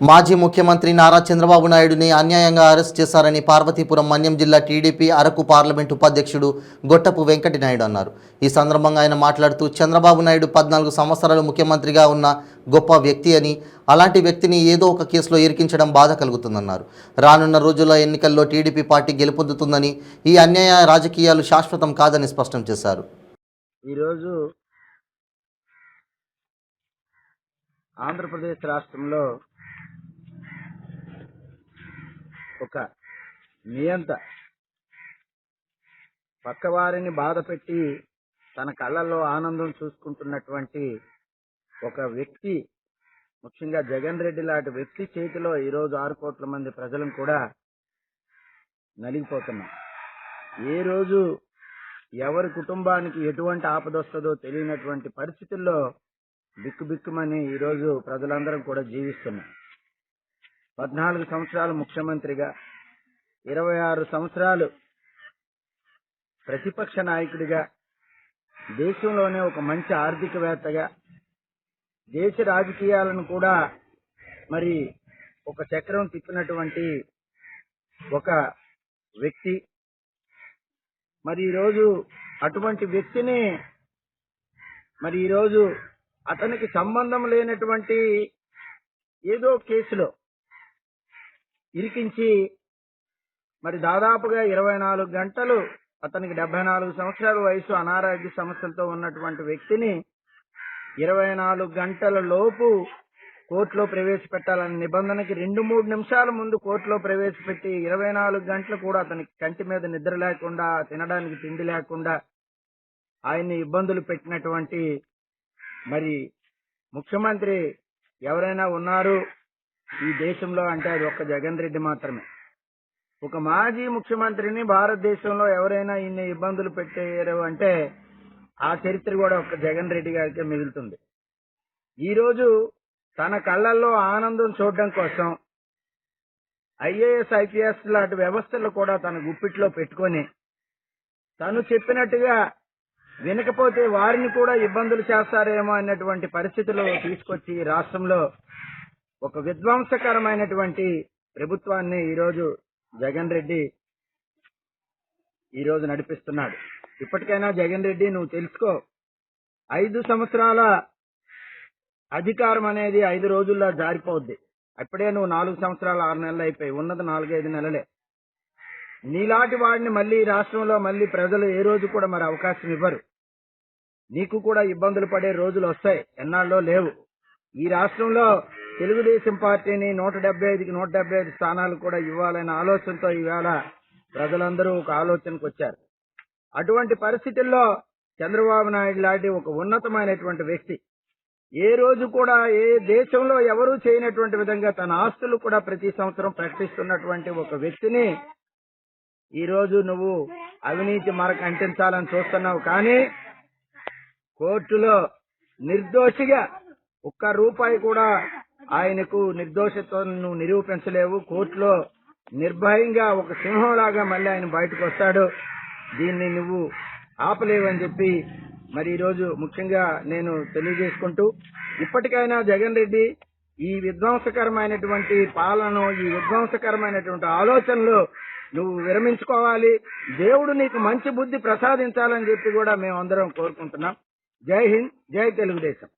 మాజీ ముఖ్యమంత్రి నారా చంద్రబాబు నాయుడుని అన్యాయంగా అరెస్ట్ చేశారని పార్వతీపురం మన్యం జిల్లా టీడీపీ అరకు పార్లమెంటు ఉపాధ్యక్షుడు గొట్టపు వెంకటి నాయుడు అన్నారు. ఈ సందర్భంగా ఆయన మాట్లాడుతూ చంద్రబాబు నాయుడు పద్నాలుగు సంవత్సరాలు ముఖ్యమంత్రిగా ఉన్న గొప్ప వ్యక్తి అని అలాంటి వ్యక్తిని ఏదో ఒక కేసులో ఇరికించడం బాధ కలుగుతుందన్నారు. రానున్న రోజుల్లో ఎన్నికల్లో టీడీపీ పార్టీ గెలుపొందుతుందని ఈ అన్యాయ రాజకీయాలు శాశ్వతం కాదని స్పష్టం చేశారు. ఈరోజు ఆంధ్రప్రదేశ్ రాష్ట్రంలో ఒక నియంత. పక్కవారిని బాధ పెట్టి తన కళ్ళల్లో ఆనందం చూసుకుంటున్నటువంటి ఒక వ్యక్తి ముఖ్యంగా జగన్ రెడ్డి లాంటి వ్యక్తి చేతిలో ఈరోజు ఆరు కోట్ల మంది ప్రజలను కూడా నలిగిపోతున్నాం. ఏ రోజు ఎవరి కుటుంబానికి ఎటువంటి ఆపదొస్తుందో తెలియనటువంటి పరిస్థితుల్లో బిక్కుబిక్కుమని ఈరోజు ప్రజలందరం కూడా జీవిస్తున్నాం. పద్నాలుగు సంవత్సరాలు ముఖ్యమంత్రిగా ఇరవై ఆరు సంవత్సరాలు ప్రతిపక్ష నాయకుడిగా దేశంలోనే ఒక మంచి ఆర్థికవేత్తగా దేశ రాజకీయాలను కూడా మరి ఒక చక్రం తిప్పినటువంటి ఒక వ్యక్తి. మరి ఈరోజు అటువంటి వ్యక్తిని మరి ఈరోజు అతనికి సంబంధం లేనటువంటి ఏదో కేసులో ఇరికించి మరి దాదాపుగా ఇరవై నాలుగు గంటలు అతనికి డెబ్బై నాలుగు సంవత్సరాల వయసు అనారోగ్య సమస్యలతో ఉన్నటువంటి వ్యక్తిని ఇరవై నాలుగు గంటల లోపు కోర్టులో ప్రవేశపెట్టాలనే నిబంధనకి రెండు మూడు నిమిషాల ముందు కోర్టులో ప్రవేశపెట్టి ఇరవై నాలుగు గంటలు కూడా అతనికి కంటి మీద నిద్ర లేకుండా తినడానికి తిండి లేకుండా ఆయన్ని ఇబ్బందులు పెట్టినటువంటి మరి ముఖ్యమంత్రి ఎవరైనా ఉన్నారు? ఈ దేశంలో అంటే అది ఒక్క జగన్ రెడ్డి మాత్రమే. ఒక మాజీ ముఖ్యమంత్రిని భారతదేశంలో ఎవరైనా ఇన్ని ఇబ్బందులు పెట్టారు అంటే ఆ చరిత్ర కూడా ఒక్క జగన్ రెడ్డి గారికే మిగులుతుంది. ఈరోజు తన కళ్ళల్లో ఆనందం చూడడం కోసం ఐఏఎస్ ఐపీఎస్ లాంటి వ్యవస్థలు కూడా తన గుప్పిట్లో పెట్టుకొని తను చెప్పినట్టుగా వినకపోతే వారిని కూడా ఇబ్బందులు చేస్తారేమో అన్నటువంటి పరిస్థితులు తీసుకొచ్చి ఈ రాష్ట్రంలో ఒక విధ్వంసకరమైనటువంటి ప్రభుత్వాన్ని ఈరోజు జగన్ రెడ్డి ఈరోజు నడిపిస్తున్నాడు. ఇప్పటికైనా జగన్ రెడ్డి నువ్వు తెలుసుకో ఐదు సంవత్సరాల అధికారం అనేది ఐదు రోజుల్లో జారిపోద్ది. అప్పుడే నువ్వు నాలుగు సంవత్సరాలు ఆరు నెలలు అయిపోయి ఉన్నది నాలుగైదు నెలలే. నీలాంటి వాడిని మళ్ళీ ఈ రాష్ట్రంలో మళ్ళీ ప్రజలు ఏ రోజు కూడా మరి అవకాశం ఇవ్వరు. నీకు కూడా ఇబ్బందులు పడే రోజులు వస్తాయి. ఎన్నాళ్ళో లేవు. ఈ రాష్ట్రంలో తెలుగుదేశం పార్టీని నూట డెబ్బై ఐదుకి నూట డెబ్బై ఐదు స్థానాలు కూడా ఇవ్వాలనే ఆలోచనతో ఈవేళ ప్రజలందరూ ఒక ఆలోచనకు వచ్చారు. అటువంటి పరిస్థితుల్లో చంద్రబాబు నాయుడు లాంటి ఒక ఉన్నతమైనటువంటి వ్యక్తి ఏ రోజు కూడా ఏ దేశంలో ఎవరూ చేయనటువంటి విధంగా తన ఆస్తులు కూడా ప్రతి సంవత్సరం ప్రకటిస్తున్నటువంటి ఒక వ్యక్తిని ఈ రోజు నువ్వు అవినీతి మరక అంటించాలని చూస్తున్నావు. కానీ కోర్టులో నిర్దోషిగా ఒక్క రూపాయి కూడా ఆయనకు నిర్దోషత్వం నువ్వు నిరూపించలేవు. కోర్టులో నిర్భయంగా ఒక సింహంలాగా మళ్ళీ ఆయన బయటకు వస్తాడు. దీన్ని నువ్వు ఆపలేవని చెప్పి మరి ఈరోజు ముఖ్యంగా నేను తెలియజేసుకుంటూ ఇప్పటికైనా జగన్ రెడ్డి ఈ విధ్వంసకరమైనటువంటి పాలన ఈ విధ్వంసకరమైనటువంటి ఆలోచనలు నువ్వు విరమించుకోవాలి. దేవుడు నీకు మంచి బుద్ధి ప్రసాదించాలని చెప్పి కూడా మేము అందరం కోరుకుంటున్నాం. జై హింద్ జై తెలుగుదేశం.